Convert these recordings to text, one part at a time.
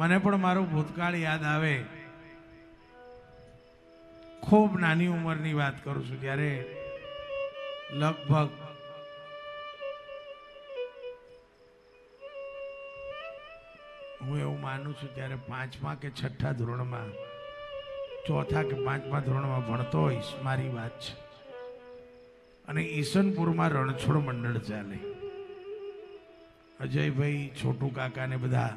મને પણ મારું ભૂતકાળ યાદ આવે. ખૂબ નાની ઉંમરની વાત કરું છું જ્યારે લગભગ હું એવું માનું છું ત્યારે પાંચમા કે છઠ્ઠા ધોરણમાં, ચોથા કે પાંચમા ધોરણમાં ભણતો હોઈશ, મારી વાત છે. અને ઈસનપુરમાં રણછોડ મંડળ ચાલે. અજયભાઈ, છોટુ કાકા ને બધા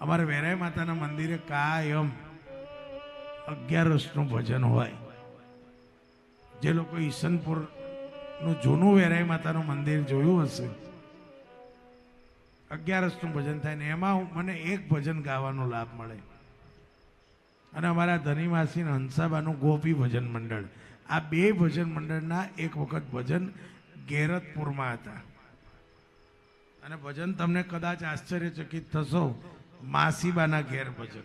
અમારે વેરાય માતાના મંદિરે કાયમ અગિયારસનું ભજન હોય. જે લોકો ઈસનપુરનું જૂનું વેરાય માતાનું મંદિર જોયું હશે અગિયારસનું ભજન થાય ને એમાં મને એક ભજન ગાવાનો લાભ મળે. અને અમારા ધનીવાસી ને હંસાબાનું ગોપી ભજન મંડળ. આ બે ભજન મંડળના એક વખત ભજન ગેરતપુરમાં હતા. અને ભજન તમને કદાચ આશ્ચર્યચકિત થશો માસીબાના ઘેર ભજન.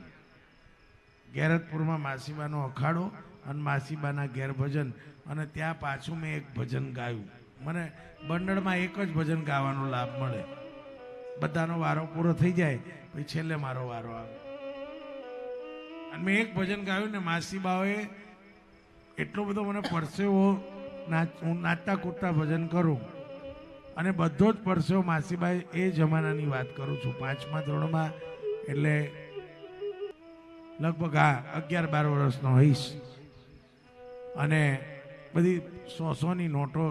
ગેરતપુરમાં માસીબાનો અખાડો અને માસીબાના ઘેર ભજન. અને ત્યાં પાછું મેં એક ભજન ગાયું. મને બંડળમાં એક જ ભજન ગાવાનો લાભ મળે. બધાનો વારો પૂરો થઈ જાય, પછી છેલ્લે મારો વારો આવે. અને મેં એક ભજન ગાયું ને માસીબાઓએ એટલો બધો મને પરસેવો નાચ, હું નાચતા કૂદતા ભજન કરું. અને બધો જ પરસેવો માસીબાઈ એ જમાનાની વાત કરું છું. પાંચમા ધોરણમાં એટલે લગભગ આ અગિયાર બાર વર્ષનો હોઈશ અને બધી સો સોની નોટો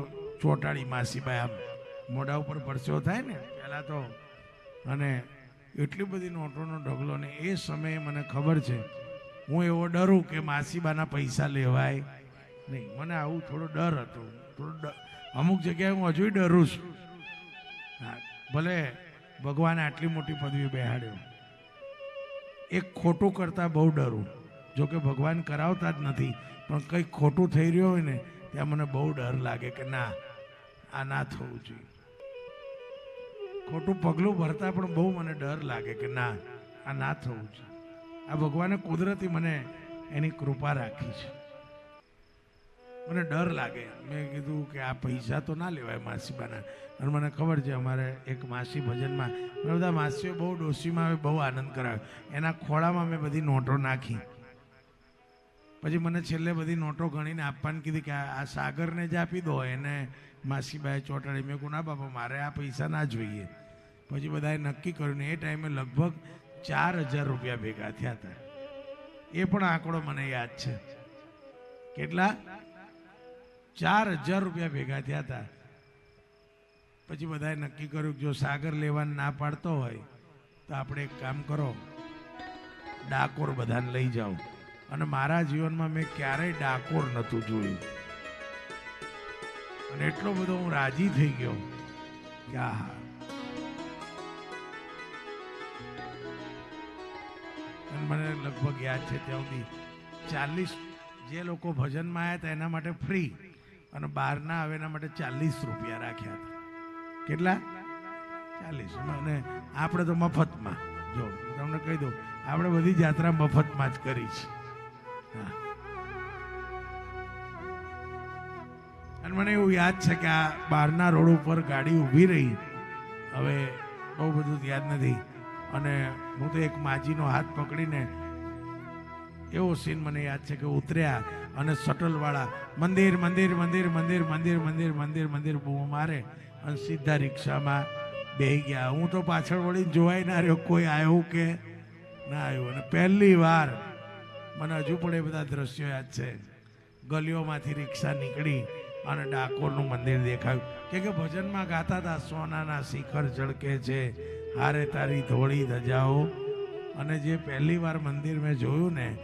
ચોટાડી માસીબાઈ આમ મોઢા ઉપર પરસેવો થાય ને, પહેલાં તો. અને એટલી બધી નોટોનો ઢગલો ને એ સમયે મને ખબર છે, હું એવો ડરું કે માસીબાના પૈસા લેવાય નહીં. મને આવું થોડો ડર હતો. થોડો અમુક જગ્યાએ હું હજુ ડરું છું. ભલે ભગવાને આટલી મોટી પદવી બેહાડ્યો. એક ખોટું કરતાં બહુ ડરું. જો કે ભગવાન કરાવતા જ નથી, પણ કંઈક ખોટું થઈ રહ્યું હોય ને, ત્યાં મને બહુ ડર લાગે કે ના, આ ના થવું જોઈએ. ખોટું પગલું ભરતા પણ બહુ મને ડર લાગે કે ના, આ ના થવું જોઈએ. આ ભગવાને કુદરતી મને એની કૃપા રાખી છે. મને ડર લાગે. મેં કીધું કે આ પૈસા તો ના લેવાય માસીબાના. અને મને ખબર છે અમારે એક માસી ભજનમાં મને બધા માસીઓ બહુ ડોસીમાં આવે, બહુ આનંદ કરાવ્યો એના ખોળામાં મેં બધી નોટો નાખી. પછી મને છેલ્લે બધી નોટો ગણીને આપવાની કીધી કે આ આ સાગરને જ આપી દો, એને માસીબાએ ચોંટાડી. મેં કહું ના બાપા, મારે આ પૈસા ના જોઈએ. પછી બધાએ નક્કી કર્યું ને એ ટાઈમે લગભગ ચાર હજાર રૂપિયા ભેગા થયા હતા. એ પણ આંકડો મને યાદ છે. કેટલા? ચાર હજાર રૂપિયા ભેગા થયા હતા. પછી બધાએ નક્કી કર્યું કે જો સાગર લેવાનું ના પાડતો હોય, તો આપણે એક કામ કરો, ડાકોર બધાને લઈ જાઓ. અને મારા જીવનમાં મેં ક્યારેય ડાકોર નહોતું જોયું. અને એટલો બધો હું રાજી થઈ ગયો કે આહા. મને લગભગ યાદ છે ત્યાં સુધી ચાલીસ જે લોકો ભજનમાં આવ્યા હતા, એના માટે ફ્રી અને બહારના આવે એના માટે ચાલીસ રૂપિયા રાખ્યા હતા. કેટલા? ચાલીસ. અને આપણે તો મફતમાં. જો તમને કહી દઉં, આપણે બધી જાત્રા મફતમાં જ કરી છે. અને મને એવું યાદ છે કે આ બહારના રોડ ઉપર ગાડી ઊભી રહી. હવે બહુ બધું યાદ નથી. અને હું તો એક માજીનો હાથ પકડીને એવો સીન મને યાદ છે કે ઉતર્યા અને શટલવાળા મંદિર મંદિર મંદિર મંદિર મંદિર મંદિર મંદિર મંદિર બૂમો મારે અને સીધા રિક્ષામાં બેહી ગયા. હું તો પાછળ વળીને જોવાય ના રહ્યો, કોઈ આવ્યું કે ના આવ્યું? અને પહેલી વાર મને હજુ પણ એ બધા દ્રશ્યો યાદ છે. ગલીઓમાંથી રિક્ષા નીકળી અને ડાકોરનું મંદિર દેખાયું. કે કે ભજનમાં ગાતા હતા, સોનાના શિખર ઝળકે છે, હારે તારી ધોળી ધજાઓ. અને જે પહેલી વાર મંદિર મેં જોયું ને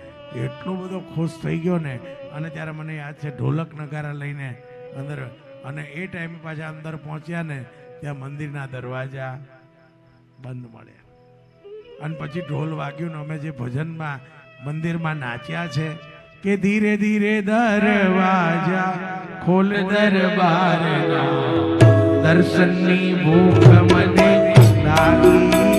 એટલો બધો ખુશ થઈ ગયો ને, અને ત્યારે મને યાદ છે ઢોલક નગારા લઈને અંદર, અને એ ટાઈમે પાછા અંદર પહોંચ્યા ને, ત્યાં મંદિરના દરવાજા બંધ મળ્યા. અને પછી ઢોલ વાગ્યું ને અમે જે ભજનમાં મંદિરમાં નાચ્યા છે, કે ધીરે ધીરે દરવાજા ખોલ દરબાર દર્શનની ભૂખ મને લાગી.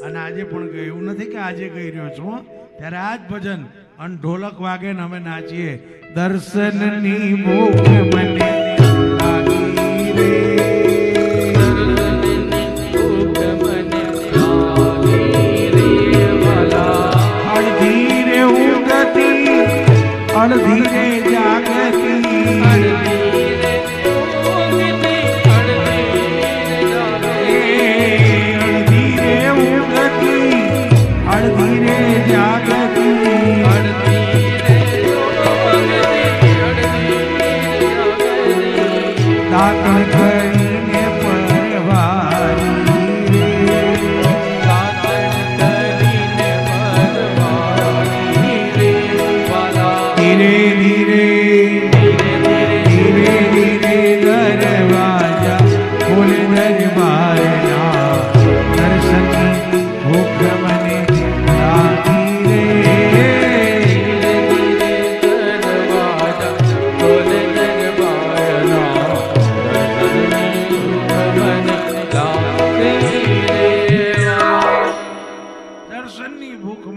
અને આજે પણ ગયું એવું નથી કે આજે ગઈ રહ્યો છું ત્યારે આ જ ભજન અને ઢોલક વાગે ને અમે નાચીએ. દર્શનની ભૂખ મને લાગી રે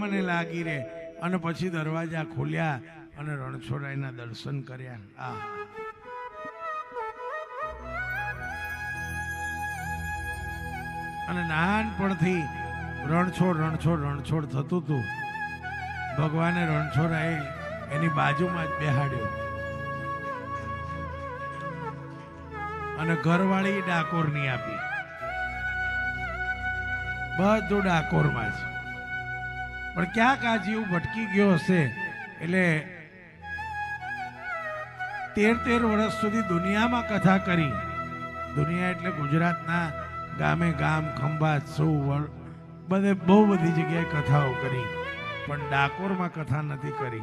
મને લાગી રે. અને પછી દરવાજા ખોલ્યા અને રણછોડરાયના દર્શન કર્યા. આ અને નાનપણથી રણછોડ રણછોડ રણછોડ થતું હતું ભગવાને રણછોડરાય એની બાજુમાં જ બેહાડ્યો. અને ઘરવાળી ડાકોરની આપી. બધું ડાકોરમાં જ. પણ ક્યાંક આ જીવ ભટકી ગયો હશે? એટલે તેર તેર વર્ષ સુધી દુનિયામાં કથા કરી. દુનિયા એટલે ગુજરાતના ગામે ગામ ખંભાત સૌ બધે બહુ બધી જગ્યાએ કથાઓ કરી. પણ ડાકોરમાં કથા નથી કરી.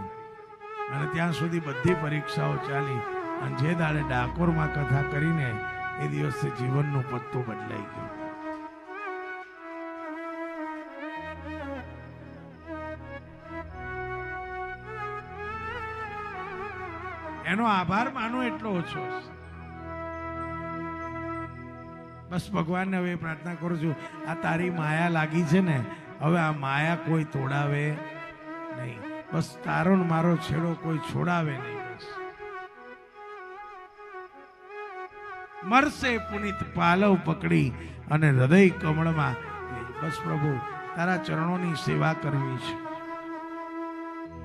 અને ત્યાં સુધી બધી પરીક્ષાઓ ચાલી. અને જે દાડે ડાકોરમાં કથા કરીને એ દિવસે જીવનનું પત્તું બદલાઈ ગયું. એનો આભાર માનો એટલો ઓછો બસ ભગવાનને હવે પ્રાર્થના કરું છું, આ તારી માયા લાગી છે ને, હવે આ માયા કોઈ તોડાવે નહીં. બસ તારો મારો છેડો કોઈ છોડાવે નહીં મરશે પુનિત પાલવ પકડી અને હૃદય કમળમાં. બસ પ્રભુ, તારા ચરણોની સેવા કરવી છે.